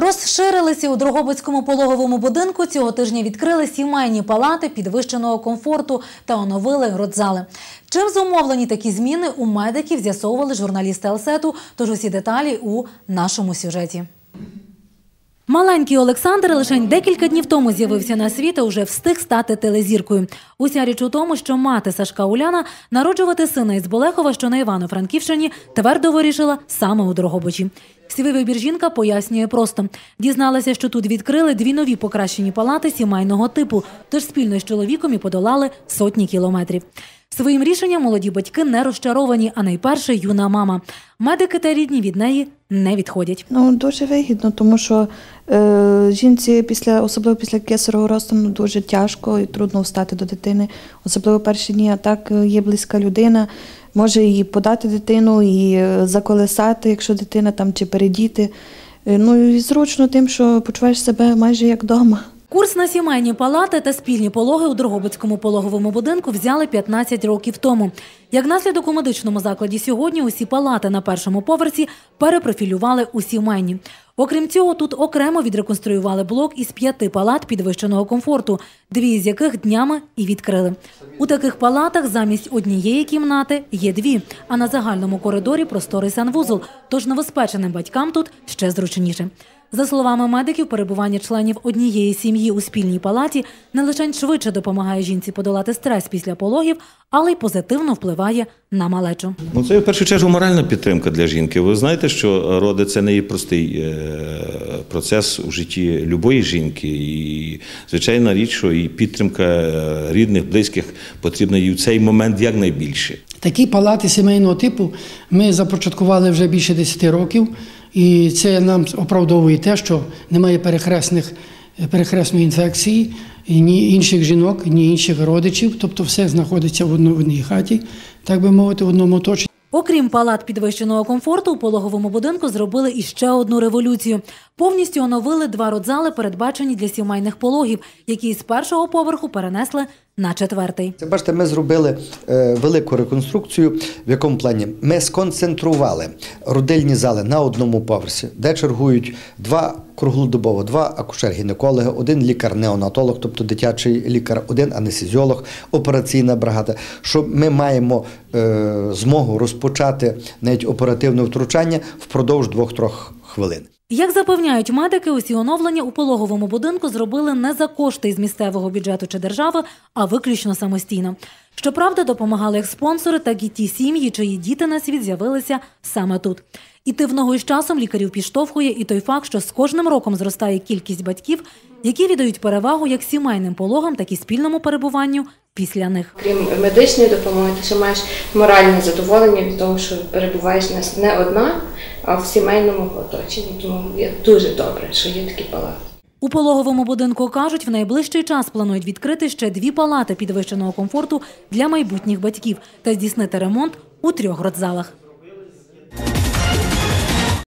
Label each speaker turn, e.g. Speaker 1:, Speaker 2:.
Speaker 1: Розширилися у Дрогобицькому пологовому будинку. Цього тижня відкрили сімейні палати підвищеного комфорту та оновили родзали. Чим зумовлені такі зміни у медиків з'ясовували журналісти Елсету. Тож усі деталі у нашому сюжеті. Маленький Олександр лише декілька днів тому з'явився на світ і вже встиг стати телезіркою. Уся річ у тому, що мати Сашка Уляна народжувати сина із Болехова, що на Івано-Франківщині, твердо вирішила саме у Дрогобичі. Свій вибір жінка пояснює просто. Дізналася, що тут відкрили дві нові покращені палати сімейного типу, тож спільно з чоловіком і подолали сотні кілометрів. Своїм рішенням молоді батьки не розчаровані, а найперше юна мама. Медики та рідні від неї не відходять.
Speaker 2: Ну дуже вигідно, тому що е, жінці після, особливо після кесарового розтину, дуже тяжко і трудно встати до дитини. Особливо перші дні, а так е, є близька людина, може і подати дитину, і е, заколесати, якщо дитина там чи передіти. Е, ну і зручно тим, що почуваєш себе майже як вдома.
Speaker 1: Курс на сімейні палати та спільні пологи у Дрогобицькому пологовому будинку взяли 15 років тому. Як наслідок у медичному закладі сьогодні усі палати на першому поверсі перепрофілювали у сімейні. Окрім цього, тут окремо відреконструювали блок із п'яти палат підвищеного комфорту, дві з яких днями і відкрили. У таких палатах замість однієї кімнати є дві, а на загальному коридорі просторий санвузол, тож новоспеченим батькам тут ще зручніше. За словами медиків, перебування членів однієї сім'ї у спільній палаті не лише швидше допомагає жінці подолати стрес після пологів, але й позитивно впливає на малечу.
Speaker 3: Ну, це в першу чергу моральна підтримка для жінки. Ви знаєте, що роди це не є простий е, процес у житті любої жінки. І звичайна річ, що і підтримка е, рідних, близьких потрібна і в цей момент якнайбільше.
Speaker 4: Такі палати сімейного типу ми започаткували вже більше 10 років, і це нам оправдовує те, що немає перехресних перехресної інфекції, ні інших жінок, ні інших родичів, тобто все знаходиться в одній хаті, так би мовити, в одному оточенні.
Speaker 1: Окрім палат підвищеного комфорту, у пологовому будинку зробили іще одну революцію. Повністю оновили два родзали, передбачені для сімейних пологів, які з першого поверху перенесли на четвертий.
Speaker 5: Це бачите, ми зробили е, велику реконструкцію. В якому плані? Ми сконцентрували родильні зали на одному поверсі, де чергують два круглодобово, два акушер-гінекологи, один лікар-неонатолог, тобто дитячий лікар, один анестезіолог, операційна бригада. Що ми маємо е, змогу розпочати навіть оперативне втручання впродовж двох-трьох хвилин.
Speaker 1: Як запевняють медики, усі оновлення у пологовому будинку зробили не за кошти із місцевого бюджету чи держави, а виключно самостійно. Щоправда, допомагали як спонсори, так і ті сім'ї, чиї діти на світ з'явилися саме тут. Іти в ногу із часом лікарів підштовхує і той факт, що з кожним роком зростає кількість батьків, які віддають перевагу як сімейним пологам, так і спільному перебуванню після них.
Speaker 6: Крім медичної допомоги, ти ще маєш моральне задоволення від того, що перебуваєш не- не одна, а в сімейному оточенні. Тому є дуже добре, що є такі палати.
Speaker 1: У пологовому будинку кажуть, в найближчий час планують відкрити ще дві палати підвищеного комфорту для майбутніх батьків та здійснити ремонт у трьох родзалах.